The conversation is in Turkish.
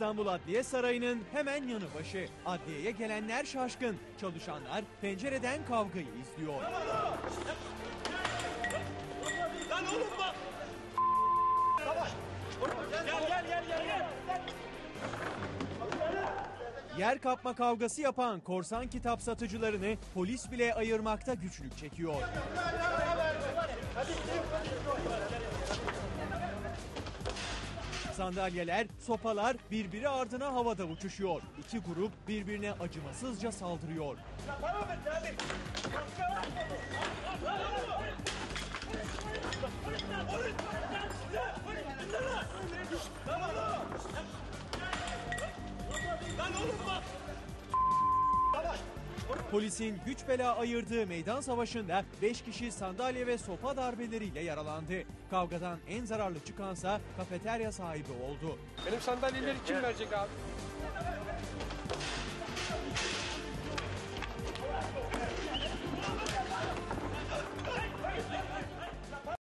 İstanbul Adliye Sarayı'nın hemen yanı başı. Adliyeye gelenler şaşkın. Çalışanlar pencereden kavgayı izliyor. Lan oğlum bak. Gel gel gel gel gel. Yer kapma kavgası yapan korsan kitap satıcılarını polis bile ayırmakta güçlük çekiyor. Sandalyeler, sopalar birbiri ardına havada uçuşuyor. İki grup birbirine acımasızca saldırıyor. Lan oğlum bak. Polisin güç bela ayırdığı meydan savaşında 5 kişi sandalye ve sopa darbeleriyle yaralandı. Kavgadan en zararlı çıkansa kafeterya sahibi oldu. Benim sandalyeleri kim verecek abi?